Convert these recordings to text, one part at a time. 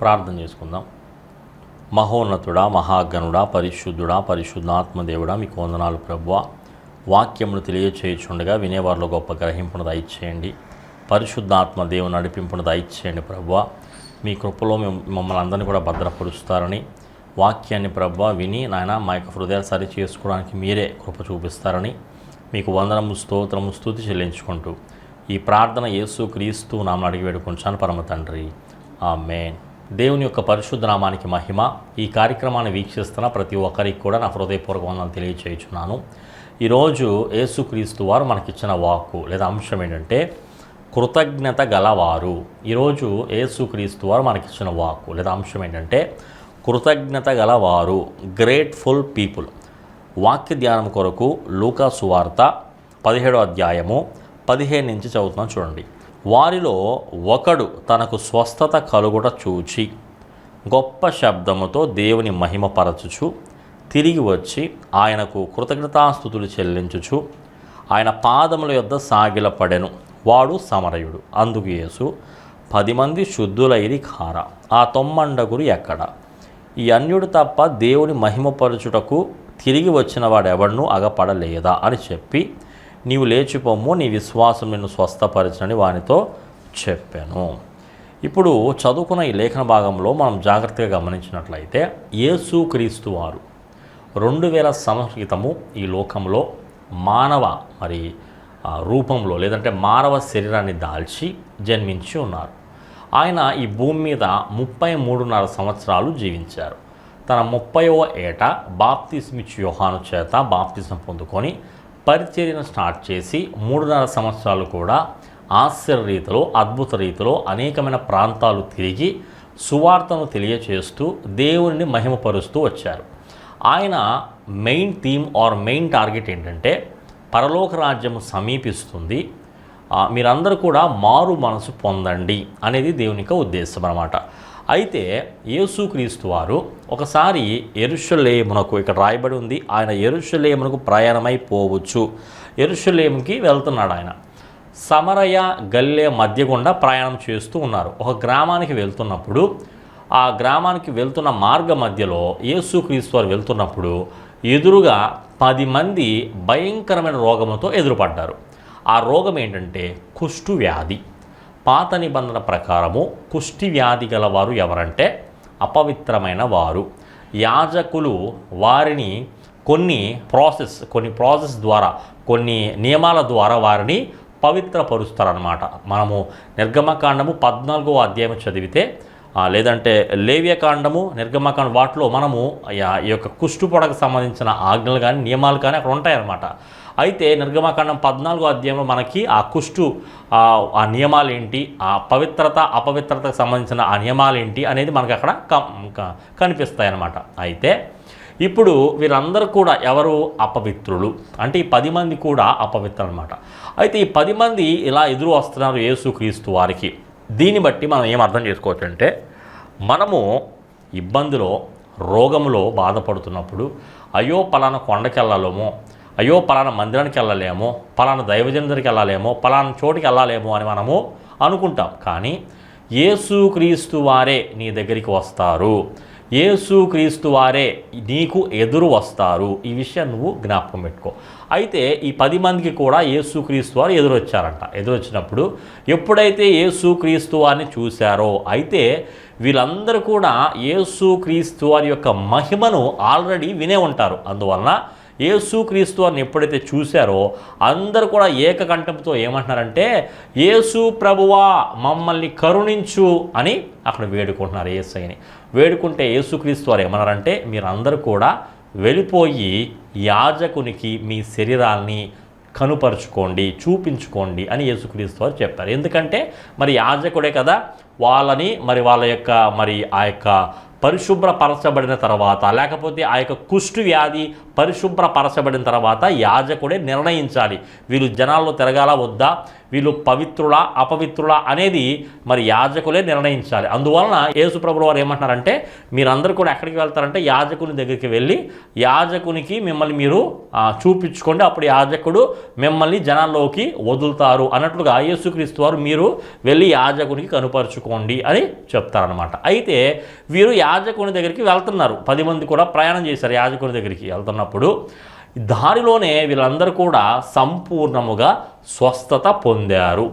ప్రార్థన చేసుకుందాం. మహోన్నతుడా మహాగణుడా పరిశుద్ధుడా పరిశుద్ధాత్మదేవుడా మీకు వందనాలు ప్రభువ. వాక్యమును తెలియచేయుచుండగా వినేవారిలో గొప్ప గ్రహింపును దయచేయండి. పరిశుద్ధాత్మ దేవుని నడిపింపును దయచేయండి ప్రభువ. మీ కృపలో మేము మమ్మల్ని అందరినీ కూడా భద్రపరుస్తారని వాక్యాన్ని ప్రభువ విని నాయన మా యొక్క హృదయాలు సరి చేసుకోవడానికి మీరే కృప చూపిస్తారని మీకు వందనము స్తోత్రము స్థుతి చెల్లించుకుంటూ ఈ ప్రార్థన యేసు క్రీస్తు నామని అడిగి వేడుకుంటాను పరమ తండ్రి. ఆ మేన్ దేవుని యొక్క పరిశుద్ధ నామానికి మహిమ. ఈ కార్యక్రమాన్ని వీక్షిస్తున్న ప్రతి ఒక్కరికి కూడా నా హృదయపూర్వక వందలు తెలియచేయుచున్నాను. ఈరోజు యేసుక్రీస్తు వారు మనకిచ్చిన వాక్కు లేదా అంశం ఏంటంటే కృతజ్ఞత గలవారు. ఈరోజు యేసుక్రీస్తు వారు మనకిచ్చిన వాక్కు లేదా అంశం ఏంటంటే కృతజ్ఞత గలవారు గ్రేట్ఫుల్ పీపుల్. వాక్య ధ్యానం కొరకు లూకా సువార్త పదిహేడో అధ్యాయము పదిహేను నుంచి చదువుతున్నాం చూడండి. వారిలో ఒకడు తనకు స్వస్థత కలుగుట చూచి గొప్ప శబ్దముతో దేవుని మహిమపరచుచు తిరిగి వచ్చి ఆయనకు కృతజ్ఞతాస్థుతులు చెల్లించుచు ఆయన పాదముల యొద్ద సాగిలపడెను. వాడు సమరయుడు. అందుకు యేసు పది మంది శుద్ధులైరి ఖార ఆ తొమ్మండగురు ఎక్కడ? ఈ అన్యుడు తప్ప దేవుని మహిమపరచుటకు తిరిగి వచ్చిన వాడెవడనూ అగపడలేదా? అని చెప్పి నీవు లేచిపోము నీ విశ్వాసం నిన్ను స్వస్థపరచనని వానితో చెప్పాను. ఇప్పుడు చదువుకున్న ఈ లేఖన భాగంలో మనం జాగ్రత్తగా గమనించినట్లయితే యేసు క్రీస్తు వారు రెండు వేల సంవత్సరాల ఈ లోకంలో మానవ మరి రూపంలో లేదంటే మానవ శరీరాన్ని దాల్చి జన్మించి ఉన్నారు. ఆయన ఈ భూమి మీద ముప్పై మూడున్నర సంవత్సరాలు జీవించారు. తన ముప్పైవ ఏట బాప్తిస్మిచ్ యోహాను చేత బాప్తిజం పొందుకొని పరిచర్యను స్టార్ట్ చేసి మూడున్నర సంవత్సరాలు కూడా ఆశ్చర్య రీతిలో అద్భుత రీతిలో అనేకమైన ప్రాంతాలు తిరిగి సువార్తను తెలియచేస్తూ దేవుని మహిమపరుస్తూ వచ్చారు. ఆయన main theme or main target ఏంటంటే పరలోక రాజ్యము సమీపిస్తుంది. మీరందరూ కూడా మారు మనసు పొందండి అనేది దేవుని ఉద్దేశం అన్నమాట. అయితే యేసుక్రీస్తు వారు ఒకసారి ఎరుషులేమునకు ఇక్కడ రాయబడి ఉంది. ఆయన ఎరుషులేమునకు ప్రయాణమైపోవచ్చు ఎరుషులేముకి వెళ్తున్నాడు ఆయన. సమరయ గల్లే మధ్య గుండా ప్రయాణం చేస్తూ ఉన్నారు. ఒక గ్రామానికి వెళ్తున్నప్పుడు ఆ గ్రామానికి వెళ్తున్న మార్గ మధ్యలో యేసుక్రీస్తు వారు వెళ్తున్నప్పుడు ఎదురుగా పది మంది భయంకరమైన రోగముతో ఎదురుపడ్డారు. ఆ రోగం ఏంటంటే కుష్టు వ్యాధి. పాత నిబంధన ప్రకారము కుష్టి వ్యాధి గలవారు ఎవరంటే అపవిత్రమైన వారు. యాజకులు వారిని కొన్ని ప్రాసెస్ కొన్ని ప్రాసెస్ ద్వారా కొన్ని నియమాల ద్వారా వారిని పవిత్రపరుస్తారనమాట మనము నిర్గమకాండము పద్నాలుగో అధ్యాయం చదివితే లేదంటే లేవ్యకాండము నిర్గమకాండం వాటిలో మనము ఈ యొక్క కుష్టు పొడకు సంబంధించిన ఆజ్ఞలు కానీ నియమాలు కానీ అక్కడ ఉంటాయన్నమాట. అయితే నిర్గమకాండం పద్నాలుగో అధ్యాయంలో మనకి ఆ కుష్టు ఆ నియమాలు ఏంటి ఆ పవిత్రత అపవిత్రతకు సంబంధించిన ఆ నియమాలు ఏంటి అనేది మనకు అక్కడ కం- కనిపిస్తాయి అన్నమాట అయితే ఇప్పుడు వీరందరూ కూడా ఎవరు? అపవిత్రులు. అంటే ఈ పది మంది కూడా అపవిత్రులు అనమాట అయితే ఈ పది మంది ఇలా ఎదురు వస్తున్నారు యేసుక్రీస్తు వారికి. దీన్ని బట్టి మనం ఏం అర్థం చేసుకోవచ్చు అంటే మనము ఇబ్బందిలో రోగములో బాధపడుతున్నప్పుడు అయ్యో పలానా కొండకెళ్ళలేమో అయ్యో పలానా మందిరానికి వెళ్ళలేమో పలానా దైవజన దగ్గరికి వెళ్ళలేము పలానా చోటికి వెళ్ళలేము అని మనము అనుకుంటాం. కానీ ఏసుక్రీస్తు వారే నీ దగ్గరికి వస్తారు. ఏసుక్రీస్తు వారే నీకు ఎదురు వస్తారు. ఈ విషయం నువ్వు జ్ఞాపకం పెట్టుకో. అయితే ఈ పది మందికి కూడా ఏసుక్రీస్తు వారు ఎదురొచ్చారంట. ఎదురొచ్చినప్పుడు ఎప్పుడైతే ఏసుక్రీస్తు వారిని చూశారో అయితే వీళ్ళందరూ కూడా ఏసుక్రీస్తు వారి యొక్క మహిమను ఆల్రెడీ వినే ఉంటారు. అందువలన యేసుక్రీస్తు అని ఎప్పుడైతే చూశారో అందరూ కూడా ఏకకంఠంతో ఏమంటున్నారంటే యేసు ప్రభువా మమ్మల్ని కరుణించు అని అక్కడ వేడుకుంటున్నారు ఏసైని వేడుకుంటే యేసుక్రీస్తు వారు ఏమన్నారంటే మీరందరూ కూడా వెళ్ళిపోయి యాజకునికి మీ శరీరాల్ని కనుపరుచుకోండి చూపించుకోండి అని యేసుక్రీస్తు వారు చెప్పారు. ఎందుకంటే మరి యాజకుడే కదా వాళ్ళని మరి వాళ్ళ యొక్క మరి ఆ యొక్క పరిశుభ్రపరచబడిన తర్వాత లేకపోతే ఆ యొక్క కుష్టు వ్యాధి పరిశుభ్రపరచబడిన తర్వాత యాజకుడే నిర్ణయించాలి. వీళ్ళు జనాల్లో తిరగాల వద్దా? వీళ్ళు పవిత్రులా అపవిత్రులా అనేది మరి యాజకులే నిర్ణయించాలి. అందువలన యేసుప్రభులు వారు ఏమంటున్నారంటే మీరందరూ కూడా ఎక్కడికి వెళ్తారంటే యాజకుని దగ్గరికి వెళ్ళి యాజకునికి మిమ్మల్ని మీరు చూపించుకోండి. అప్పుడు యాజకుడు మిమ్మల్ని జనాల్లోకి వదులుతారు అన్నట్లుగా యేసుక్రీస్తు వారు మీరు వెళ్ళి యాజకునికి కనుపరుచుకోండి అని చెప్తారనమాట అయితే వీరు యాజకుని దగ్గరికి వెళ్తున్నారు. పది మంది కూడా ప్రయాణం చేశారు యాజకుని దగ్గరికి. వెళ్తున్నప్పుడు దారిలోనే వీళ్ళందరూ కూడా సంపూర్ణముగా స్వస్థత పొందారు.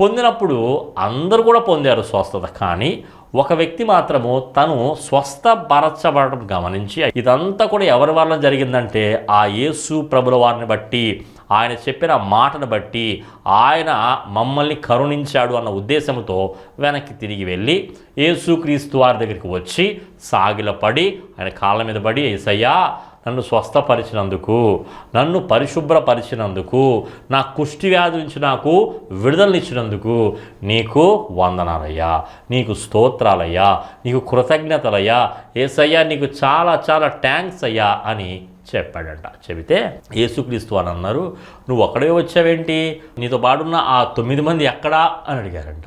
పొందినప్పుడు అందరూ కూడా పొందారు స్వస్థత. కానీ ఒక వ్యక్తి మాత్రము తను స్వస్థపరచబడటం గమనించి ఇదంతా కూడా ఎవరి వలన జరిగిందంటే ఆ యేసు ప్రభుల వారిని బట్టి ఆయన చెప్పిన మాటను బట్టి ఆయన మమ్మల్ని కరుణించాడు అన్న ఉద్దేశంతో వెనక్కి తిరిగి వెళ్ళి యేసుక్రీస్తు వారి దగ్గరికి వచ్చి సాగిలపడి ఆయన కాళ్ళ మీద పడి ఏసయ్యా నన్ను స్వస్థపరిచినందుకు నన్ను పరిశుభ్రపరిచినందుకు నా కుష్టి వ్యాధి నుంచి నాకు విడుదలనిచ్చినందుకు నీకు వందనాలయ్యా. నీకు స్తోత్రాలయ్యా. నీకు కృతజ్ఞతలయ్యా. ఏసయ్యా నీకు చాలా చాలా ట్యాంక్స్ అయ్యా అని చెప్పాడంట. చెబితే యేసుక్రీస్తు అని అన్నారు నువ్వు ఒక్కడే వచ్చావేంటి? నీతో పాటున్న ఆ తొమ్మిది మంది ఎక్కడా? అని అడిగారంట.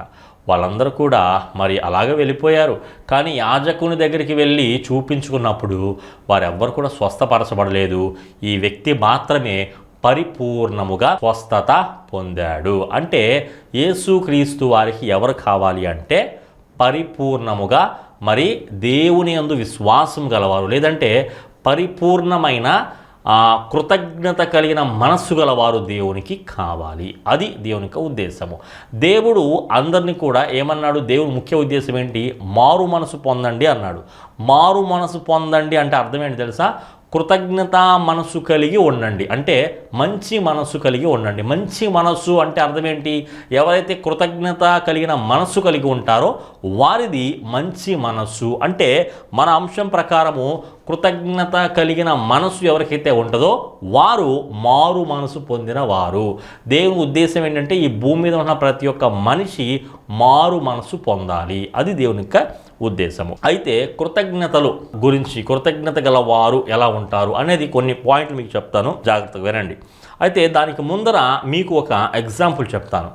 వాళ్ళందరూ కూడా మరి అలాగే వెళ్ళిపోయారు. కానీ యాజకుని దగ్గరికి వెళ్ళి చూపించుకున్నప్పుడు వారెవ్వరు కూడా స్వస్థపరచబడలేదు. ఈ వ్యక్తి మాత్రమే పరిపూర్ణముగా స్వస్థత పొందాడు. అంటే యేసుక్రీస్తు వారికి ఎవరు కావాలి అంటే పరిపూర్ణముగా మరి దేవుని యందు విశ్వాసం గలవారు. లేదంటే పరిపూర్ణమైన ఆ, కృతజ్ఞత కలిగిన మనస్సు గలవారు దేవునికి కావాలి. అది దేవుని యొక్క ఉద్దేశము. దేవుడు అందరినీ కూడా ఏమన్నాడు? దేవుడు ముఖ్య ఉద్దేశం ఏంటి? మారు మనసు పొందండి అన్నాడు. మారు మనసు పొందండి అంటే అర్థం ఏంటి తెలుసా? కృతజ్ఞత మనసు కలిగి ఉండండి. అంటే మంచి మనసు కలిగి ఉండండి. మంచి మనసు అంటే అర్థం ఏంటి? ఎవరైతే కృతజ్ఞత కలిగిన మనస్సు కలిగి ఉంటారో వారిది మంచి మనస్సు అంటే మన అంశం ప్రకారము కృతజ్ఞత కలిగిన మనసు ఎవరికైతే ఉంటుందో వారు మారు మనసు పొందిన వారు. దేవుని ఉద్దేశం ఏంటంటే ఈ భూమి మీద ఉన్న ప్రతి ఒక్క మనిషి మారు మనసు పొందాలి. అది దేవుని యొక్క ఉద్దేశము. అయితే కృతజ్ఞతలు గురించి కృతజ్ఞత గల వారు ఎలా ఉంటారు అనేది కొన్ని పాయింట్లు మీకు చెప్తాను. జాగ్రత్తగా వినండి. అయితే దానికి ముందర మీకు ఒక ఎగ్జాంపుల్ చెప్తాను.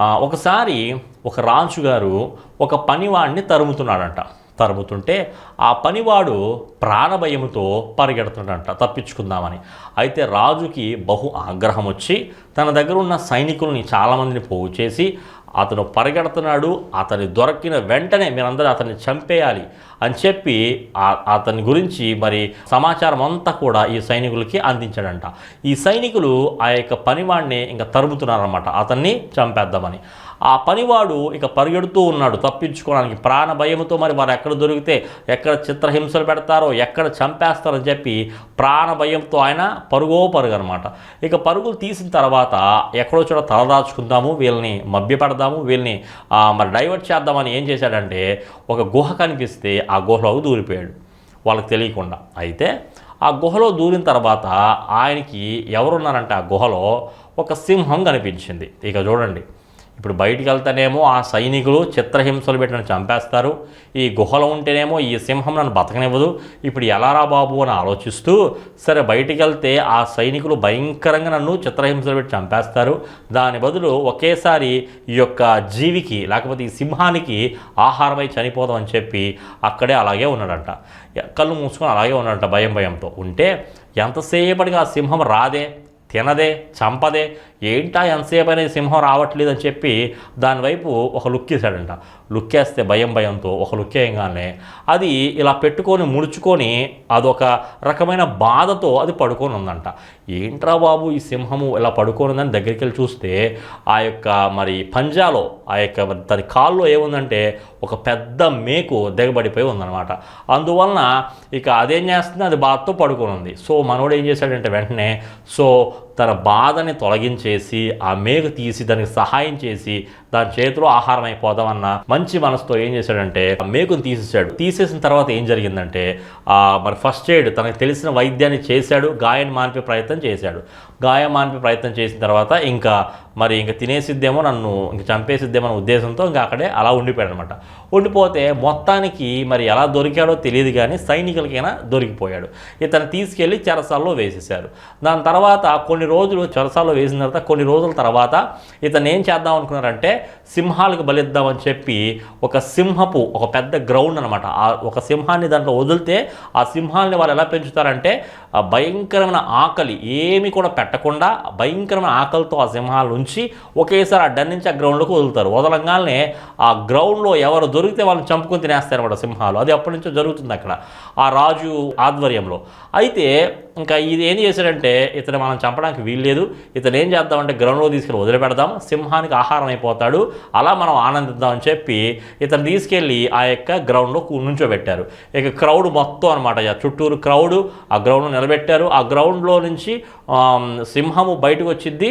ఒకసారి ఒక రాజు గారు ఒక పనివాడిని తరుముతున్నాడంట. తరుముతుంటే ఆ పనివాడు ప్రాణభయముతో పరిగెడుతున్నాడంట తప్పించుకుందామని. అయితే రాజుకి బహు ఆగ్రహం వచ్చి తన దగ్గర ఉన్న సైనికుల్ని చాలామందిని పోగు చేసి అతను పరిగెడుతున్నాడు అతని దొరికిన వెంటనే మీరందరూ అతన్ని చంపేయాలి అని చెప్పి అతని గురించి మరి సమాచారం అంతా కూడా ఈ సైనికులకి అందించాడంట. ఈ సైనికులు ఆ యొక్క పనివాడిని ఇంకా తరుముతున్నారన్నమాట. అతన్ని చంపేద్దామని. ఆ పనివాడు ఇక పరిగెడుతూ ఉన్నాడు. తప్పించుకోవడానికి ప్రాణ భయంతో మరి వారు ఎక్కడ దొరికితే ఎక్కడ చిత్రహింసలు పెడతారో ఎక్కడ చంపేస్తారని చెప్పి ప్రాణ భయంతో ఆయన పరుగో పరుగు అనమాట ఇక పరుగులు తీసిన తర్వాత ఎక్కడో చోట తలదాచుకుందాము వీళ్ళని మభ్యపెడదాము వీళ్ళని మరి డైవర్ట్ చేద్దామని ఏం చేశాడంటే ఒక గుహ కనిపిస్తే ఆ గుహలోకి దూరిపోయాడు. వాళ్ళకి తెలియకుండా. అయితే ఆ గుహలో దూరిన తర్వాత ఆయనకి ఎవరున్నారంటే ఆ గుహలో ఒక సింహం కనిపించింది. ఇక చూడండి. ఇప్పుడు బయటికి వెళ్తేనేమో ఆ సైనికులు చిత్రహింసలు పెట్టిన చంపేస్తారు. ఈ గుహలో ఉంటేనేమో ఈ సింహం నన్ను బతకనివ్వదు. ఇప్పుడు ఎలారా బాబు అని ఆలోచిస్తూ సరే బయటికి వెళ్తే ఆ సైనికులు భయంకరంగా నన్ను చిత్రహింసలు పెట్టి చంపేస్తారు. దాని బదులు ఒకేసారి ఈ యొక్క జీవికి లేకపోతే ఈ సింహానికి ఆహారమై చనిపోదాం అని చెప్పి అక్కడే అలాగే ఉన్నాడంట. కళ్ళు మూసుకొని అలాగే ఉన్నాడంట భయం భయంతో. ఉంటే ఎంతసేపటికి ఆ సింహం రాదే తినదే చంపదే ఏంటా ఎంతసేపు అనేది సింహం రావట్లేదు అని చెప్పి దానివైపు ఒక లుక్ వేసాడంట లుక్ వేస్తే భయం భయంతో ఒక లుక్ వేయగానే అది ఇలా పెట్టుకొని ముడుచుకొని అదొక రకమైన బాధతో అది పడుకొని ఉందంట. ఏంట్రా బాబు ఈ సింహము ఇలా పడుకొని ఉందని దగ్గరికి వెళ్ళి చూస్తే ఆ యొక్క మరి పంజాలో ఆ యొక్క మరి దాని కాల్లో ఏముందంటే ఒక పెద్ద మేకు దిగబడిపోయి ఉందన్నమాట. అందువలన ఇక అదేం చేస్తుంది? అది బాధతో పడుకొని ఉంది. సో మనోడు ఏం చేశాడంటే వెంటనే సో తన బాధని తొలగించేసి ఆ మేఘ తీసి దానికి సహాయం చేసి దాని చేతిలో ఆహారం అయిపోదామన్న మంచి మనసుతో ఏం చేశాడంటే ఆ మేకును తీసేసాడు తీసేసిన తర్వాత ఏం జరిగిందంటే మరి ఫస్ట్ ఎయిడ్ తనకు తెలిసిన వైద్యాన్ని చేశాడు గాయం మానిపే ప్రయత్నం చేశాడు. గాయం మానిపే ప్రయత్నం చేసిన తర్వాత ఇంకా మరి ఇంకా తినేసిద్దేమో నన్ను ఇంక చంపేసిద్దేమో అనే ఉద్దేశంతో ఇంకా అక్కడే అలా ఉండిపోయాడు అనమాట ఉండిపోతే మొత్తానికి మరి ఎలా దొరికాడో తెలియదు కానీ సైనికులకైనా దొరికిపోయాడు. ఇతను తీసుకెళ్ళి చెరసాల్లో వేసేశారు. దాని తర్వాత కొన్ని రోజులు చెరసాల్లో వేసిన తర్వాత కొన్ని రోజుల తర్వాత ఇతను ఏం చేద్దాం అనుకున్నారంటే సింహాలకు బలిద్దామని చెప్పి ఒక సింహపు ఒక పెద్ద గ్రౌండ్ అనమాట ఆ ఒక సింహాన్ని దాంట్లో వదిలితే ఆ సింహాల్ని వాళ్ళు ఎలా పెంచుతారంటే ఆ భయంకరమైన ఆకలి ఏమి కూడా పెట్టకుండా భయంకరమైన ఆకలితో ఆ సింహాలు ఉంచి ఒకేసారి ఆ డన్ నుంచి ఆ గ్రౌండ్లోకి వదులుతారు. వదలంగానే ఆ గ్రౌండ్లో ఎవరు దొరికితే వాళ్ళని చంపుకొని తినేస్తారు అనమాట సింహాలు. అది ఎప్పటి నుంచో జరుగుతుంది అక్కడ ఆ రాజు ఆధ్వర్యంలో. అయితే ఇంకా ఇది ఏం చేశాడంటే ఇతను మనం చంపడానికి వీల్లేదు. ఇతను ఏం చేద్దామంటే గ్రౌండ్లో తీసుకెళ్ళి వదిలిపెడదాం. సింహానికి ఆహారం అయిపోతాడు. అలా మనం ఆనందిద్దాం అని చెప్పి ఇతను తీసుకెళ్ళి ఆ యొక్క గ్రౌండ్లో నుంచోబెట్టారు. ఇక క్రౌడ్ మొత్తం అనమాట చుట్టూరు క్రౌడ్ ఆ గ్రౌండ్లో నిలబెట్టారు. ఆ గ్రౌండ్లో నుంచి సింహము బయటకు వచ్చింది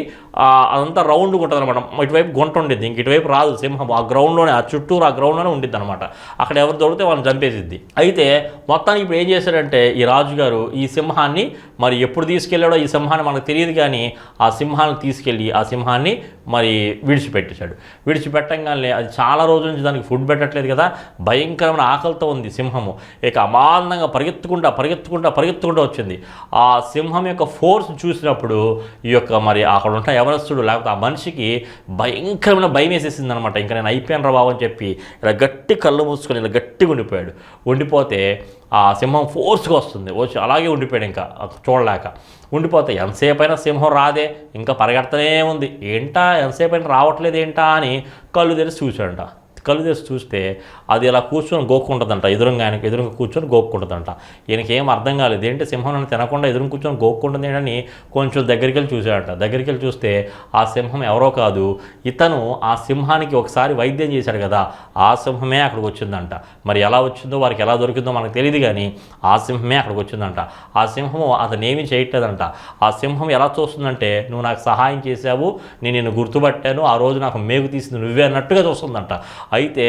అదంతా రౌండ్ ఉంటుంది అనమాట ఇటువైపు గుంట ఉండిద్ది. ఇంక ఇటువైపు రాదు సింహం ఆ గ్రౌండ్లోనే ఆ చుట్టూరు ఆ గ్రౌండ్లోనే ఉండిద్ది అనమాట అక్కడ ఎవరు దొరికితే వాళ్ళని చంపేసిద్ది. అయితే మొత్తానికి ఇప్పుడు ఏం చేశారంటే ఈ రాజుగారు ఈ సింహాన్ని మరి ఎప్పుడు తీసుకెళ్ళాడో ఈ సింహాన్ని మనకు తెలియదు కానీ ఆ సింహాన్ని తీసుకెళ్ళి ఆ సింహాన్ని మరి విడిచిపెట్టేశాడు. విడిచిపెట్టంగానే అది చాలా రోజుల నుంచి దానికి ఫుడ్ పెట్టట్లేదు కదా. భయంకరమైన ఆకలితో ఉంది సింహము. ఇక అమానందంగా పరిగెత్తుకుంటా పరిగెత్తుకుంటా పరిగెత్తుకుంటూ వచ్చింది. ఆ సింహం యొక్క ఫోర్స్ చూసినప్పుడు ఈ యొక్క మరి అక్కడ ఉన్న ఎవరస్తుడు లేకపోతే ఆ మనిషికి భయంకరమైన భయం వేసేసింది అనమాట ఇంకా నేను అయిపోయాను రా బాబు అని చెప్పి ఇలా గట్టి కళ్ళు మూసుకొని ఇలా గట్టిగా ఉండిపోయాడు. ఉండిపోతే ఆ సింహం ఫోర్స్గా వస్తుంది. వచ్చి అలాగే ఉండిపోయాడు ఇంకా. చూడలేక. ఉండిపోతాయి. ఎంతసేపు అయినా సింహం రాదే ఇంకా పరిగెడతనే ఉంది. ఏంటా? ఎంతసేపు అయినా రావట్లేదు ఏంటా అని కళ్ళు తెరిచి చూశాడంట. కళ్ళు తెరిచి చూస్తే అది ఇలా కూర్చొని గోక్కుంటుందంట. ఎదురుగా ఆయనకు ఎదురుగా కూర్చొని గోక్కుంటుందంట. ఈయనకి ఏం అర్థం కాలేదు. ఏంటి సింహం నన్ను తినకుండా ఎదురు కూర్చొని గోక్కుంటుంది ఏంటని కొంచెం దగ్గరికి వెళ్ళి చూశాడట. దగ్గరికి వెళ్ళి చూస్తే ఆ సింహం ఎవరో కాదు ఇతను ఆ సింహానికి ఒకసారి వైద్యం చేశాడు కదా ఆ సింహమే అక్కడికి వచ్చిందంట. మరి ఎలా వచ్చిందో వారికి ఎలా దొరికిందో మనకు తెలియదు కానీ ఆ సింహమే అక్కడికి వచ్చిందంట. ఆ సింహము అతను ఏమీ చేయట్లేదంట. ఆ సింహం ఎలా చూస్తుందంటే నువ్వు నాకు సహాయం చేశావు నేను నిన్ను గుర్తుపట్టాను ఆ రోజు నాకు మేకు తీసింది నువ్వే అన్నట్టుగా చూస్తుందంట. అయితే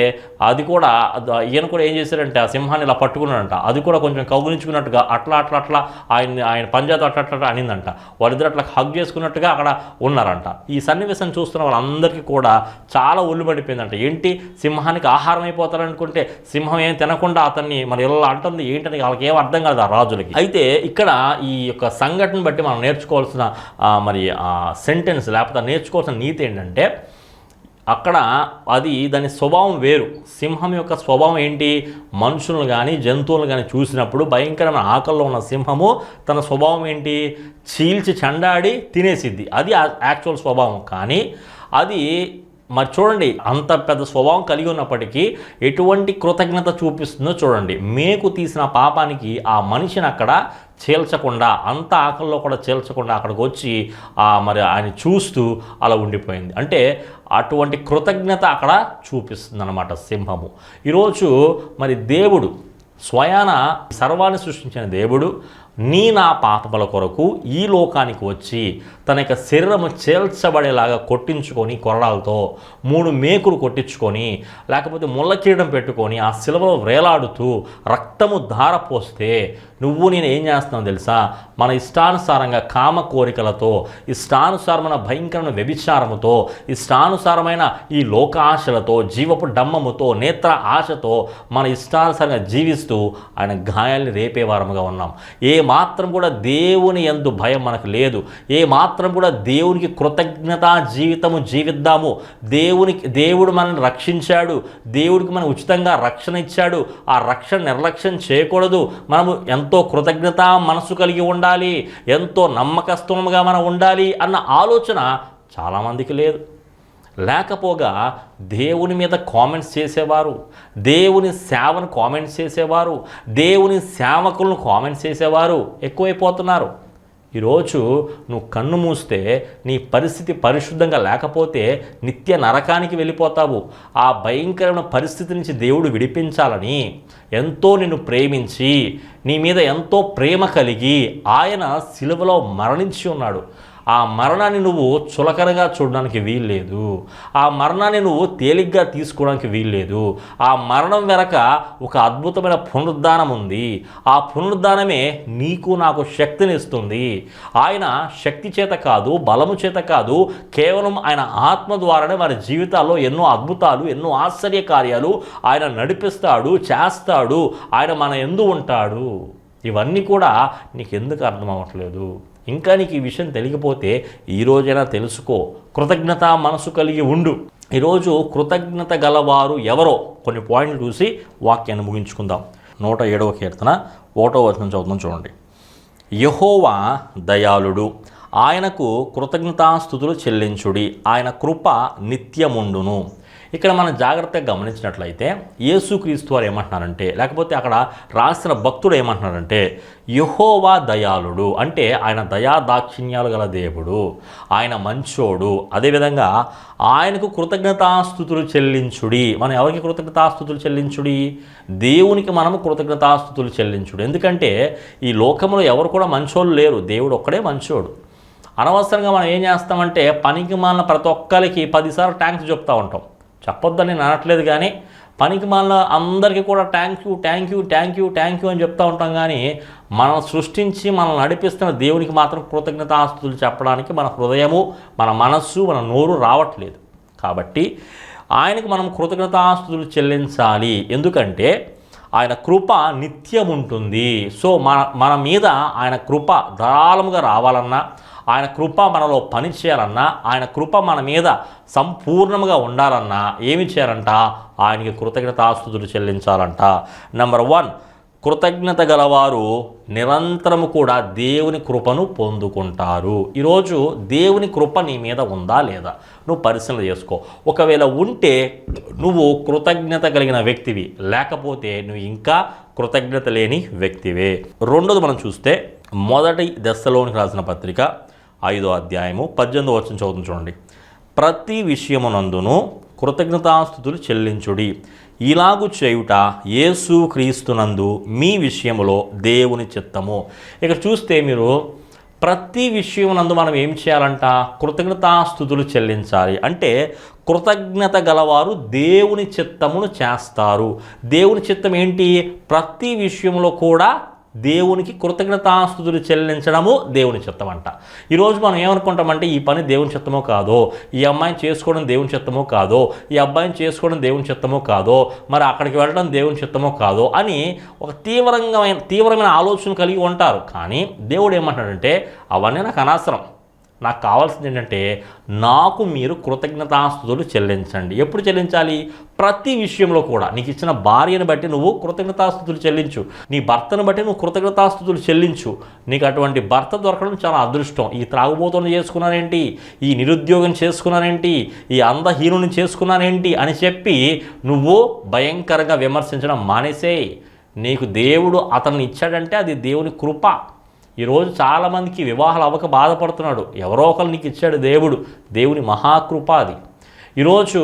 అది కూడా ఈయన కూడా ఏం చేశాడంటే ఆ సింహాన్ని ఇలా పట్టుకున్నాడంట. అది కూడా కొంచెం కౌగులించుకున్నట్టుగా అట్లా అట్లా అట్లా ఆయన ఆయన పంజాతో అట్లా అట్లా అనిందంట. వాళ్ళిద్దరు అట్లా హగ్ చేసుకున్నట్టుగా అక్కడ ఉన్నారంట. ఈ సన్నివేశం చూస్తున్న వాళ్ళందరికీ కూడా చాలా ఒళ్ళు పడిపోయిందంట ఏంటి? సింహానికి ఆహారం అయిపోతారనుకుంటే సింహం ఏం తినకుండా అతన్ని మన ఇలా అంటుంది ఏంటని వాళ్ళకి ఏం అర్థం కాదు ఆ రాజులకి. అయితే ఇక్కడ ఈ యొక్క సంఘటన బట్టి మనం నేర్చుకోవాల్సిన మరి సెంటెన్స్ లేకపోతే నేర్చుకోవాల్సిన నీతి ఏంటంటే అక్కడ అది దాని స్వభావం వేరు. సింహం యొక్క స్వభావం ఏంటి? మనుషులను కానీ జంతువులను కానీ చూసినప్పుడు భయంకరమైన ఆకల్లో ఉన్న సింహము తన స్వభావం ఏంటి? చీల్చి చండాడి తినేసిద్ది. అది యాక్చువల్ స్వభావం. కానీ అది మరి చూడండి అంత పెద్ద స్వభావం కలిగి ఉన్నప్పటికీ ఎటువంటి కృతజ్ఞత చూపిస్తుందో చూడండి. మేకు తీసిన పాపానికి ఆ మనిషిని అక్కడ చేల్చకుండా అంత ఆకల్లో కూడా చేల్చకుండా అక్కడికి వచ్చి ఆ మరి ఆయన చూస్తూ అలా ఉండిపోయింది. అంటే అటువంటి కృతజ్ఞత అక్కడ చూపిస్తుంది అనమాట సింహము. ఈరోజు మరి దేవుడు స్వయాన సర్వాన్ని సృష్టించిన దేవుడు నీ నా పాపముల కొరకు ఈ లోకానికి వచ్చి తన యొక్క శరీరము చేల్చబడేలాగా కొట్టించుకొని కొరడాలతో మూడు మేకులు కొట్టించుకొని లేకపోతే ముళ్ళ కిరీటం పెట్టుకొని ఆ శిలవలో వేలాడుతూ రక్తము ధార పోస్తే నువ్వు నేను ఏం చేస్తున్నావు తెలుసా? మన ఇష్టానుసారంగా కామ కోరికలతో ఇష్టానుసారమైన భయంకరమైన వ్యభిచారముతో ఇష్టానుసారమైన ఈ లోక ఆశలతో జీవపు డమ్మముతో నేత్ర ఆశతో మన ఇష్టానుసారంగా జీవిస్తూ ఆయన గాయాల్ని రేపేవారముగా ఉన్నాం. ఏ మాత్రం కూడా దేవుని ఎందు భయం మనకు లేదు. ఏ మాత్రం కూడా దేవునికి కృతజ్ఞత జీవితము జీవిద్దాము. దేవునికి దేవుడు మనల్ని రక్షించాడు. దేవుడికి మనం ఉచితంగా రక్షణ ఇచ్చాడు. ఆ రక్షణ నిర్లక్ష్యం చేయకూడదు. మనము ఎంత ఎంతో కృతజ్ఞత మనసు కలిగి ఉండాలి ఎంతో నమ్మకస్తులుగా మనం ఉండాలి అన్న ఆలోచన చాలామందికి లేదు. లేకపోగా దేవుని మీద కామెంట్స్ చేసేవారు దేవుని సేవను కామెంట్స్ చేసేవారు దేవుని సేవకులను కామెంట్స్ చేసేవారు ఎక్కువైపోతున్నారు. ఈరోజు నువ్వు కన్ను మూస్తే నీ పరిస్థితి పరిశుద్ధంగా లేకపోతే నిత్య నరకానికి వెళ్ళిపోతావు. ఆ భయంకరమైన పరిస్థితి నుంచి దేవుడు విడిపించాలని ఎంతో నిన్ను ప్రేమించి నీ మీద ఎంతో ప్రేమ కలిగి ఆయన సిలువలో మరణించి ఉన్నాడు. ఆ మరణాన్ని నువ్వు చులకనగా చూడడానికి వీల్లేదు. ఆ మరణాన్ని నువ్వు తేలిగ్గా తీసుకోవడానికి వీల్లేదు. ఆ మరణం వెనక ఒక అద్భుతమైన పునరుద్ధానం ఉంది. ఆ పునరుద్ధానమే నీకు నాకు శక్తిని ఇస్తుంది. ఆయన శక్తి చేత కాదు బలము చేత కాదు కేవలం ఆయన ఆత్మ ద్వారానే మన జీవితాల్లో ఎన్నో అద్భుతాలు ఎన్నో ఆశ్చర్య కార్యాలు ఆయన నడిపిస్తాడు చేస్తాడు. ఆయన మన ఎందు ఉంటాడు. ఇవన్నీ కూడా నీకు ఎందుకు అర్థం అవ్వట్లేదు? ఇంకా నీకు ఈ విషయం తెలియకపోతే ఈ రోజైనా తెలుసుకో. కృతజ్ఞత మనసు కలిగి ఉండు. ఈరోజు కృతజ్ఞత గలవారు ఎవరో కొన్ని పాయింట్లు చూసి వాక్యాన్ని ముగించుకుందాం. నూట ఏడవ కీర్తన ఒకటో వచనం చదువుతాం చూడండి. యహోవా దయాళుడు ఆయనకు కృతజ్ఞతాస్థుతులు చెల్లించుడి. ఆయన కృప నిత్యముండును. ఇక్కడ మనం జాగ్రత్తగా గమనించినట్లయితే యేసుక్రీస్తు వారు ఏమంటున్నారంటే లేకపోతే అక్కడ రాసిన భక్తుడు ఏమంటున్నారంటే యహోవా దయాళుడు అంటే ఆయన దయా దాక్షిణ్యాలు గల దేవుడు ఆయన మంచోడు అదేవిధంగా ఆయనకు కృతజ్ఞతాస్థుతులు చెల్లించుడి. మనం ఎవరికి కృతజ్ఞతాస్థుతులు చెల్లించుడి? దేవునికి మనము కృతజ్ఞతాస్థుతులు చెల్లించుడు. ఎందుకంటే ఈ లోకంలో ఎవరు కూడా మంచోళ్ళు లేరు దేవుడు ఒక్కడే మంచోడు. అనవసరంగా మనం ఏం చేస్తామంటే పనికి మాలిన ప్రతి ఒక్కరికి పదిసార్లు ట్యాంక్స్ చెప్తూ ఉంటాం. చెప్పొద్దని నేను అనట్లేదు కానీ పనికి మన అందరికీ కూడా thank you thank you thank you thank you అని చెప్తూ ఉంటాం కానీ మనం సృష్టించి మనల్ని నడిపిస్తున్న దేవునికి మాత్రం కృతజ్ఞతాస్తుతులు చెప్పడానికి మన హృదయము మన మనస్సు మన నోరు రావట్లేదు. కాబట్టి ఆయనకు మనం కృతజ్ఞతాస్తుతులు చెల్లించాలి. ఎందుకంటే ఆయన కృప నిత్యం ఉంటుంది సో మన మన మీద ఆయన కృప ధారాళముగా రావాలన్నా ఆయన కృప మనలో పని చేయాలన్నా ఆయన కృప మన మీద సంపూర్ణంగా ఉండాలన్నా ఏమి చేయాలంట? ఆయనకి కృతజ్ఞతాస్తుతులు చెల్లించాలంట. నెంబర్ వన్ కృతజ్ఞత గలవారు నిరంతరము కూడా దేవుని కృపను పొందుకుంటారు. ఈరోజు దేవుని కృప నీ మీద ఉందా లేదా? నువ్వు పరిశీలన చేసుకో. ఒకవేళ ఉంటే నువ్వు కృతజ్ఞత కలిగిన వ్యక్తివి లేకపోతే నువ్వు ఇంకా కృతజ్ఞత లేని వ్యక్తివే. రెండోది మనం చూస్తే మొదటి దశలోనికి రాసిన పత్రిక ఐదో అధ్యాయము పద్దెనిమిదో వచ్చిన చదువుతుంది చూడండి. ప్రతి విషయమునందును కృతజ్ఞతాస్థుతులు చెల్లించుడి. ఇలాగు చేయుట యేసు క్రీస్తునందు మీ విషయములో దేవుని చిత్తము. ఇక్కడ చూస్తే మీరు ప్రతి విషయమునందు మనం ఏం చేయాలంట? కృతజ్ఞతాస్థుతులు చెల్లించాలి. అంటే కృతజ్ఞత గలవారు దేవుని చిత్తమును చేస్తారు. దేవుని చిత్తం ఏంటి ప్రతి విషయంలో కూడా దేవునికి కృతజ్ఞతాస్తుతులు చెల్లించడము దేవుని చిత్తం అంట ఈరోజు మనం ఏమనుకుంటామంటే ఈ పని దేవుని చిత్తమో కాదో ఈ అమ్మాయిని చేసుకోవడం దేవుని చిత్తమో కాదో ఈ అబ్బాయిని చేసుకోవడం దేవుని చిత్తమో కాదో మరి అక్కడికి వెళ్ళడం దేవుని చిత్తమో కాదో అని ఒక తీవ్రంగా తీవ్రమైన ఆలోచన కలిగి ఉంటారు. కానీ దేవుడు ఏమంటాడంటే అవన్నీ నాకు అనవసరం. నాకు కావాల్సింది ఏంటంటే నాకు మీరు కృతజ్ఞతాస్తుతులు చెల్లించండి. ఎప్పుడు చెల్లించాలి? ప్రతి విషయంలో కూడా. నీకు ఇచ్చిన భార్యను బట్టి నువ్వు కృతజ్ఞతాస్తుతులు చెల్లించు. నీ భర్తను బట్టి నువ్వు కృతజ్ఞతాస్తుతులు చెల్లించు. నీకు అటువంటి భర్త దొరకడం చాలా అదృష్టం. ఈ త్రాగుబోతుని చేసుకున్నానేంటి ఈ నిరుద్యోగం చేసుకున్నానేంటి ఈ అందహీనుని చేసుకున్నానేంటి అని చెప్పి నువ్వు భయంకరంగా విమర్శించడం మానేసేయి. నీకు దేవుడు అతన్ని ఇచ్చాడంటే అది దేవుని కృప. ఈరోజు చాలామందికి వివాహాలు అవ్వక బాధపడుతున్నాడు. ఎవరో ఒకరు నీకు ఇచ్చాడు దేవుడు. దేవుని మహాకృప అది ఈరోజు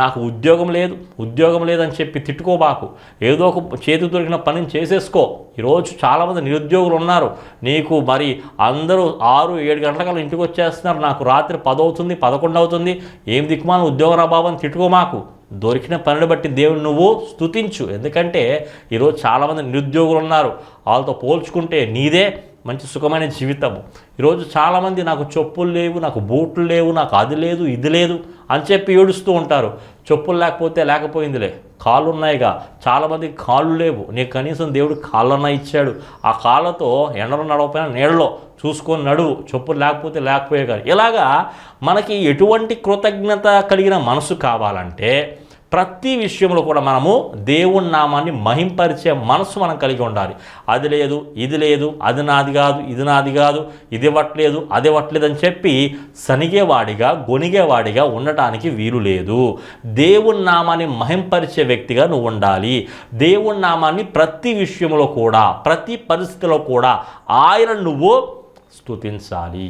నాకు ఉద్యోగం లేదు ఉద్యోగం లేదని చెప్పి తిట్టుకోబాకు ఏదో ఒక చేతికి దొరికిన పనిని చేసేసుకో. ఈరోజు చాలామంది నిరుద్యోగులు ఉన్నారు. నీకు మరి అందరూ ఆరు ఏడు గంటలకల్లా ఇంటికి వచ్చేస్తున్నారు. నాకు రాత్రి పదవుతుంది పదకొండు అవుతుంది. ఏం దిక్కుమాన ఉద్యోగ రాబాబని తిట్టుకోమాకు దొరికిన పనిని బట్టి దేవుని నువ్వు స్తుతించు. ఎందుకంటే ఈరోజు చాలామంది నిరుద్యోగులు ఉన్నారు. వాళ్ళతో పోల్చుకుంటే నీదే. మంచి సుఖమైన జీవితము. ఈరోజు చాలామంది నాకు చెప్పులు లేవు నాకు బూట్లు లేవు నాకు అది లేదు ఇది లేదు అని చెప్పి ఏడుస్తూ ఉంటారు. చెప్పులు లేకపోతే లేకపోయిందిలే కాళ్ళు ఉన్నాయిగా చాలామందికి కాళ్ళు లేవు. నీకు కనీసం దేవుడు కాళ్ళన్నా ఇచ్చాడు. ఆ కాళ్ళతో ఎండలో నడవపోయినా నీళ్ళలో చూసుకొని నడువు. చెప్పులు లేకపోతే లేకపోయే కానీ ఇలాగా మనకి ఎటువంటి కృతజ్ఞత కలిగిన మనసు కావాలంటే ప్రతి విషయంలో కూడా మనము దేవుని నామాన్ని మహింపరిచే మనసు మనం కలిగి ఉండాలి. అది లేదు ఇది లేదు అది నాది కాదు ఇది నాది కాదు ఇది ఇవ్వట్లేదు అది ఇవ్వట్లేదు అని చెప్పి సనిగేవాడిగా గొనిగేవాడిగా ఉండటానికి వీలు లేదు. దేవుని నామాన్ని మహింపరిచే వ్యక్తిగా నువ్వు ఉండాలి. దేవుని నామాన్ని ప్రతి విషయంలో కూడా ప్రతి పరిస్థితిలో కూడా ఆయన నువ్వు స్తుతించాలి.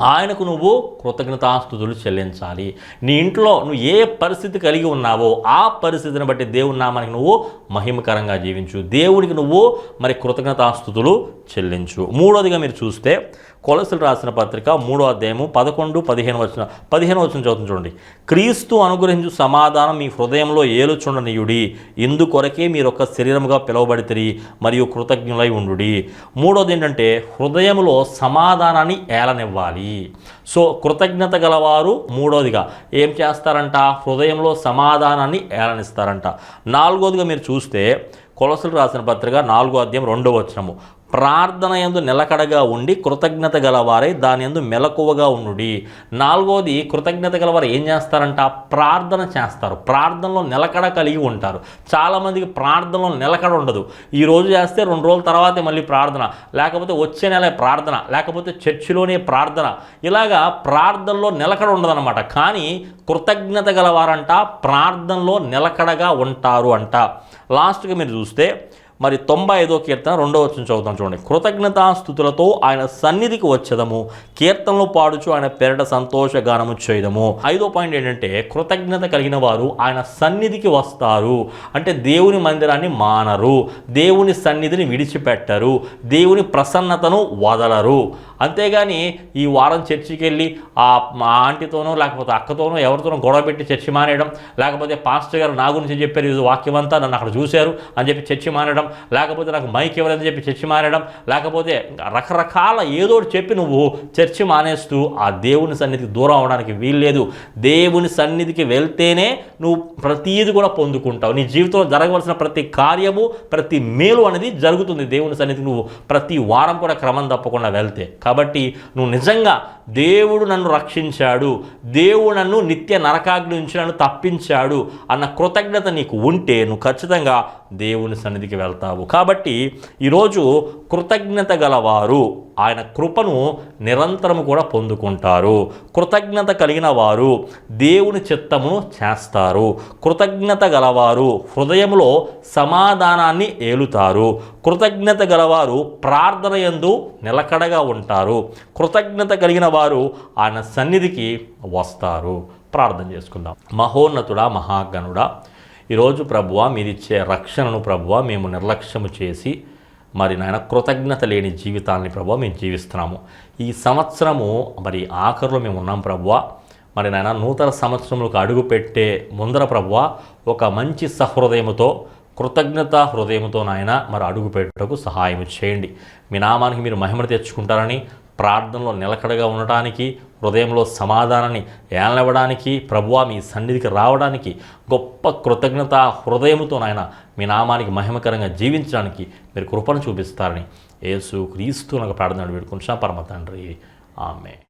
ఆయనకు నువ్వు కృతజ్ఞతాస్తుతులు చెల్లించాలి. నీ ఇంట్లో నువ్వు ఏ పరిస్థితి కలిగి ఉన్నావో ఆ పరిస్థితిని బట్టి దేవుని నామానికి నువ్వు మహిమకరంగా జీవించు. దేవునికి నువ్వు మరి కృతజ్ఞతాస్తుతులు చెల్లించు. మూడోదిగా మీరు చూస్తే కొలసలు రాసిన పత్రిక మూడో అధ్యాయము పదకొండు పదిహేను వచ్చిన పదిహేను వచ్చిన చదువుతుంది చూడండి. క్రీస్తు అనుగ్రహించు సమాధానం మీ హృదయంలో ఏలుచుండనీయుడి. ఇందుకొరకే మీరు ఒక శరీరముగా పిలువబడితిరి మరియు కృతజ్ఞులై ఉండుడి. మూడోది ఏంటంటే హృదయంలో సమాధానాన్ని ఏలనివ్వాలి. సో కృతజ్ఞత గలవారు మూడోదిగా ఏం చేస్తారంట? హృదయంలో సమాధానాన్ని ఏలనిస్తారంట. నాలుగోదిగా మీరు చూస్తే కొలసలు రాసిన పత్రిక నాలుగో అధ్యాయం రెండో వచనము. ప్రార్థన ఎందు నిలకడగా ఉండి కృతజ్ఞత గలవారై దాని ఎందు మెలకువగా ఉండుడి. నాలుగోది కృతజ్ఞత గలవారు ఏం చేస్తారంట? ప్రార్థన చేస్తారు. ప్రార్థనలో నిలకడ కలిగి ఉంటారు. చాలామందికి ప్రార్థనలో నిలకడ ఉండదు. ఈ రోజు చేస్తే రెండు రోజుల తర్వాతే మళ్ళీ ప్రార్థన. లేకపోతే వచ్చే నెల ప్రార్థన. లేకపోతే చర్చిలోనే ప్రార్థన. ఇలాగా ప్రార్థనలో నిలకడ ఉండదన్నమాట. కానీ కృతజ్ఞత గలవారంట ప్రార్థనలో నిలకడగా ఉంటారు అంట. లాస్ట్గా మీరు చూస్తే మరి తొంభై ఐదో కీర్తన రెండో వచ్చిన చదువుతాం చూడండి. కృతజ్ఞతాస్థుతులతో ఆయన సన్నిధికి వచ్చేదము. కీర్తనలు పాడుచు ఆయన పెరట సంతోష గానము చేయదము. ఐదో పాయింట్ ఏంటంటే కృతజ్ఞత కలిగిన వారు ఆయన సన్నిధికి వస్తారు. అంటే దేవుని మందిరాన్ని మానరు. దేవుని సన్నిధిని విడిచిపెట్టరు. దేవుని ప్రసన్నతను వదలరు. అంతేగాని ఈ వారం చర్చికి వెళ్ళి ఆ మా ఆంటీతోనో లేకపోతే అక్కతోనో ఎవరితోనో గొడవ పెట్టి చర్చి మానేయడం లేకపోతే పాస్టర్ గారు నా గురించి చెప్పారు ఇది వాక్యం అంతా నన్ను అక్కడ చూశారు అని చెప్పి చర్చి మానేయడం లేకపోతే నాకు మైక్ ఇవ్వలేదని చెప్పి చర్చి మానేయడం లేకపోతే రకరకాల ఏదో చెప్పి నువ్వు చర్చి మానేస్తూ ఆ దేవుని సన్నిధికి దూరం అవడానికి వీల్లేదు. దేవుని సన్నిధికి వెళ్తేనే నువ్వు ప్రతీది కూడా పొందుకుంటావు. నీ జీవితంలో జరగవలసిన ప్రతి కార్యము ప్రతి మేలు అనేది జరుగుతుంది దేవుని సన్నిధికి. నువ్వు ప్రతి వారం కూడా క్రమం తప్పకుండా వెళ్తే. కాబట్టి నువ్వు నిజంగా దేవుడు నన్ను రక్షించాడు దేవుడు నన్ను నిత్య నరకాగ్ని నుంచి నన్ను తప్పించాడు అన్న కృతజ్ఞత నీకు ఉంటే నువ్వు ఖచ్చితంగా దేవుని సన్నిధికి వెళ్తావు. కాబట్టి ఈరోజు కృతజ్ఞత గలవారు ఆయన కృపను నిరంతరం కూడా పొందుకుంటారు. కృతజ్ఞత కలిగిన వారు దేవుని చిత్తమును చేస్తారు. కృతజ్ఞత గలవారు హృదయంలో సమాధానాన్ని ఏలుతారు. కృతజ్ఞత గలవారు ప్రార్థన యందు నిలకడగా ఉంటారు. కృతజ్ఞత కలిగిన వారు ఆయన సన్నిధికి వస్తారు. ప్రార్థన చేసుకుందాం. మహోన్నతుడా మహాగణుడా ఈరోజు ప్రభువ మీరిచ్చే రక్షణను ప్రభువ మేము నిర్లక్ష్యము చేసి మరి నాయన కృతజ్ఞత లేని జీవితాన్ని ప్రభువ మేము జీవిస్తున్నాము. ఈ సంవత్సరము మరి ఆఖరిలో మేము ఉన్నాం ప్రభువ. మరి నాయన నూతన సంవత్సరములకు అడుగుపెట్టే ముందర ప్రభువ ఒక మంచి సహృదయముతో కృతజ్ఞత హృదయంతో నాయన మరి అడుగు పెట్టుటకు సహాయం చేయండి. మీ నామానికి మీరు మహిమను తెచ్చుకుంటారని ప్రార్థనలో నిలకడగా ఉండటానికి హృదయంలో సమాధానాన్ని ఏలనివ్వడానికి ప్రభువా మీ సన్నిధికి రావడానికి గొప్ప కృతజ్ఞత హృదయముతో నాయన మీ నామానికి మహిమకరంగా జీవించడానికి మీరు కృపను చూపిస్తారని యేసు క్రీస్తు నాకు ప్రార్థన వేడుకుంటున్నా పరమ తండ్రి. ఆమె